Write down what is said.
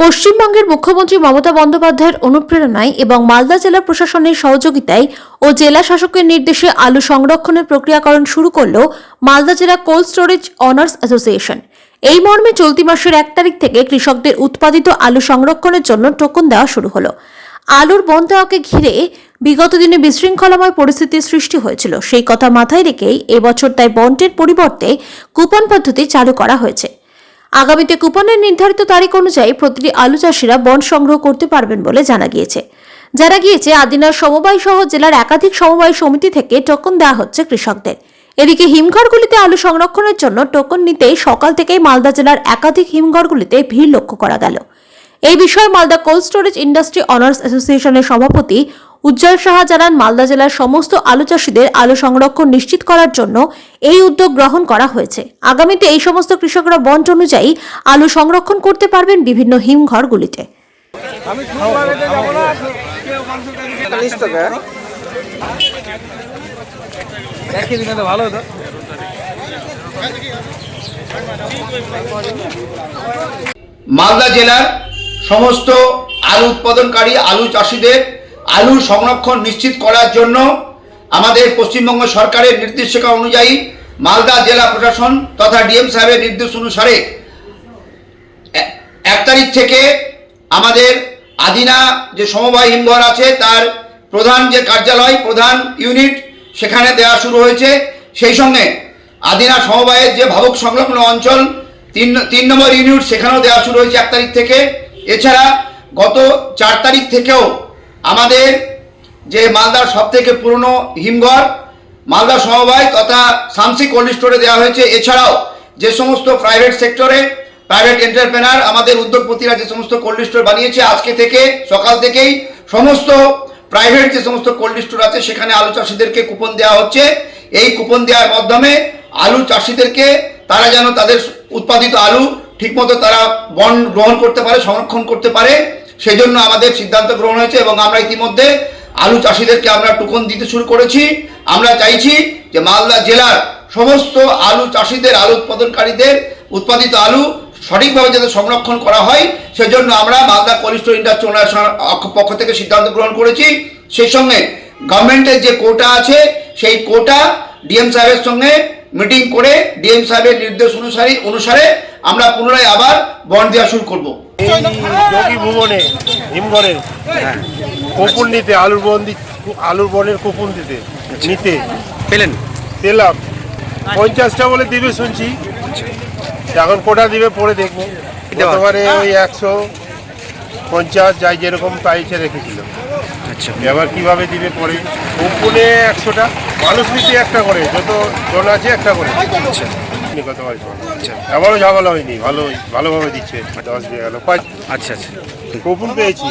পশ্চিমবঙ্গের মুখ্যমন্ত্রী মমতা বন্দ্যোপাধ্যায়ের অনুপ্রেরণায় এবং মালদা জেলা প্রশাসনের সহযোগিতায় ও জেলা শাসকের নির্দেশে আলু সংরক্ষণের প্রক্রিয়াকরণ শুরু করল মালদা জেলা কোল্ড স্টোরেজ অনার্স অ্যাসোসিয়েশন। এই মর্মে চলতি মাসের এক তারিখ থেকে কৃষকদের উৎপাদিত আলু সংরক্ষণের জন্য টোকন দেওয়া শুরু হলো। আলুর বন দেওয়াকে ঘিরে বিগত দিনে বিশৃঙ্খলাময় পরিস্থিতির সৃষ্টি হয়েছিল। সেই কথা মাথায় রেখেই এবছর তাই বন্টের পরিবর্তে কুপন পদ্ধতি চালু করা হয়েছে। আগামীতে কুপনের নির্ধারিত তারিখ অনুযায়ী প্রতিটি আলু চাষিরা বন সংগ্রহ করতে পারবেন বলে জানা গিয়েছে। যারা গিয়েছে, আদিনার সমবায় সহ জেলার একাধিক সমবায় সমিতি থেকে টোকন দেওয়া হচ্ছে কৃষকদের। এদিকে হিমঘরগুলিতে আলু সংরক্ষণের জন্য টোকন নিতে সকাল থেকেই মালদা জেলার একাধিক হিমঘরগুলিতে ভিড় লক্ষ্য করা গেল। এই বিষয়ে Malda cold storage industry owners অ্যাসোসিয়েশনের সভাপতি উজ্জ্বল সাহা জানান মালদা জেলার সমস্ত আলু চাষিদের আলু সংরক্ষণ নিশ্চিত করার জন্য এই উদ্যোগ গ্রহণ করা হয়েছে। আগামীতে এই সমস্ত কৃষকরা বন্ড অনুযায়ী আলু সংরক্ষণ করতে পারবেন বিভিন্ন হিমঘরগুলিতে। ভালো হতো। মালদা জেলার সমস্ত আলু উৎপাদনকারী, আলু চাষিদের আলু সংরক্ষণ নিশ্চিত করার জন্য আমাদের পশ্চিমবঙ্গ সরকারের নির্দেশিকা অনুযায়ী মালদা জেলা প্রশাসন তথা ডিএম সাহেবের নির্দেশ অনুসারে এক তারিখ থেকে আমাদের আদিনা যে সমবায় হিমঘর আছে, তার প্রধান যে কার্যালয়, প্রধান ইউনিট, সেখানে দেওয়া শুরু হয়েছে। সেই সঙ্গে আদিনা সমবায়ের যে ভাবক সংলগ্ন অঞ্চল, তিন তিন নম্বর ইউনিট, সেখানেও দেওয়া শুরু হয়েছে এক তারিখ থেকে। এছাড়া গত চার তারিখ থেকেও আমাদের যে মালদার সব থেকে পুরনো হিমঘর, মালদা সমবায় তথা সামসি কোল্ড স্টোরে দেওয়া হয়েছে। এছাড়াও যে সমস্ত প্রাইভেট সেক্টরে প্রাইভেট এন্টারপ্রেনার আমাদের উদ্যোগপতিরা যে সমস্ত কোল্ড স্টোর বানিয়েছে, আজকে থেকে, সকাল থেকেই সমস্ত প্রাইভেট যে সমস্ত কোল্ড স্টোর আছে, সেখানে আলু চাষিদেরকে কুপন দেওয়া হচ্ছে। এই কুপন দেওয়ার মাধ্যমে আলু চাষিদেরকে তারা যেন তাদের উৎপাদিত আলু ঠিকমতো তারা বন গ্রহণ করতে পারে, সংরক্ষণ করতে পারে। সেই জন্য আমাদের সিদ্ধান্ত গ্রহণ হয়েছে এবং আমরা ইতিমধ্যে আলু চাষিদেরকে আমরা টুকন দিতে শুরু করেছি। আমরা চাইছি যে মালদা জেলার সমস্ত আলু চাষিদের, আলু উৎপাদনকারীদের উৎপাদিত আলু সঠিকভাবে যাতে সংরক্ষণ করা হয়, সেজন্য আমরা মালদা কোল্ড ইন্ডাস্ট্রি পক্ষ থেকে সিদ্ধান্ত গ্রহণ করেছি। সেই সঙ্গে গভর্নমেন্টের যে কোটা আছে, সেই কোটা ডিএম সাহেবের সঙ্গে মিটিং করে, ডিএম সাহেবের নির্দেশ অনুসারী অনুসারে আমরা পুনরায় আবার বন দেওয়া শুরু করব। এই যোগী ভুবনে হিমঘরে কুপন নিতে আলুর বন দি- আলুর বনের কুপন দিতে নিতে। পেলেন? পেলাম। পঞ্চাশটা বলে দিবে শুনছি। এখন কোটা দিবে পরে দেখব। গতবারে ওই একশো পঞ্চাশ যাই যেরকম পাইছে রেখেছিল। আচ্ছা। এবার কীভাবে দিবে পরে? কুপনে একশোটা মানুষ নিতে একটা করে যত জন আছে একটা করে। আচ্ছা। গতবার এবারও ঝামেলা হয়নি ভালো ভালোভাবে দিচ্ছে দশ দিয়ে গেল। আচ্ছা আচ্ছা। কুপন পেয়েছি।